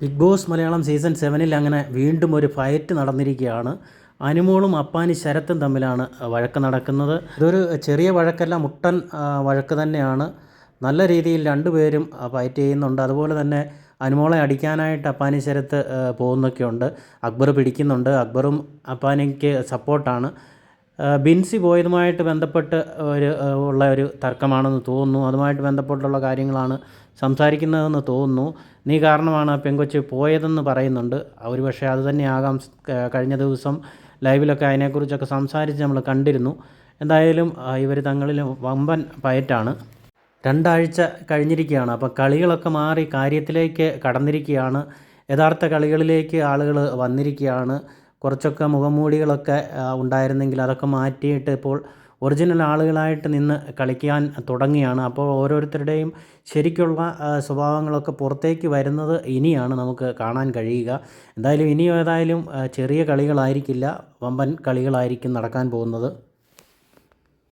Big boss Malayalam season സെവനിൽ അങ്ങനെ വീണ്ടും ഒരു ഫൈറ്റ് നടന്നിരിക്കുകയാണ്. അനുമോളും അപ്പാനി ശരത്തും തമ്മിലാണ് വഴക്ക് നടക്കുന്നത്. ഇതൊരു ചെറിയ വഴക്കല്ല മുട്ടൻ വഴക്ക് തന്നെയാണ്. നല്ല രീതിയിൽ രണ്ടുപേരും ഫൈറ്റ് ചെയ്യുന്നുണ്ട്. അതുപോലെ തന്നെ അനുമോളെ അടിക്കാനായിട്ട് അപ്പാനി ശരത്ത് പോകുന്നൊക്കെയുണ്ട്. അക്ബർ പിടിക്കുന്നുണ്ട്. അക്ബറും അപ്പാനിക്ക് സപ്പോർട്ടാണ്. ബിൻസി പോയതുമായിട്ട് ബന്ധപ്പെട്ട് ഒരു ഉള്ള ഒരു തർക്കമാണെന്ന് തോന്നുന്നു. അതുമായിട്ട് ബന്ധപ്പെട്ടുള്ള കാര്യങ്ങളാണ് സംസാരിക്കുന്നതെന്ന് തോന്നുന്നു. നീ കാരണമാണ് പെങ്കൊച്ച് പോയതെന്ന് പറയുന്നുണ്ട്. ഒരു പക്ഷേ അത് തന്നെയാകാം. കഴിഞ്ഞ ദിവസം ലൈവിലൊക്കെ അതിനെക്കുറിച്ചൊക്കെ സംസാരിച്ച് നമ്മൾ കണ്ടിരുന്നു. എന്തായാലും ഇവർ തങ്ങളിൽ വമ്പൻ പയറ്റാണ്. രണ്ടാഴ്ച കഴിഞ്ഞിരിക്കുകയാണ്. അപ്പോൾ കളികളൊക്കെ മാറി കാര്യത്തിലേക്ക് കടന്നിരിക്കുകയാണ്. യഥാർത്ഥ കളികളിലേക്ക് ആളുകൾ വന്നിരിക്കുകയാണ്. കുറച്ചൊക്കെ മുഖംമൂടികളൊക്കെ ഉണ്ടായിരുന്നെങ്കിൽ അതൊക്കെ മാറ്റിയിട്ട് ഇപ്പോൾ ഒറിജിനൽ ആളുകളായിട്ട് നിന്ന് കളിക്കാൻ തുടങ്ങിയാണ്. അപ്പോൾ ഓരോരുത്തരുടെയും ശരിക്കുള്ള സ്വഭാവങ്ങളൊക്കെ പുറത്തേക്ക് വരുന്നത് ഇനിയാണ് നമുക്ക് കാണാൻ കഴിയുക. എന്തായാലും ഇനി ഏതായാലും ചെറിയ കളികളായിരിക്കില്ല. വമ്പൻ കളികളായിരിക്കും നടക്കാൻ പോകുന്നത്.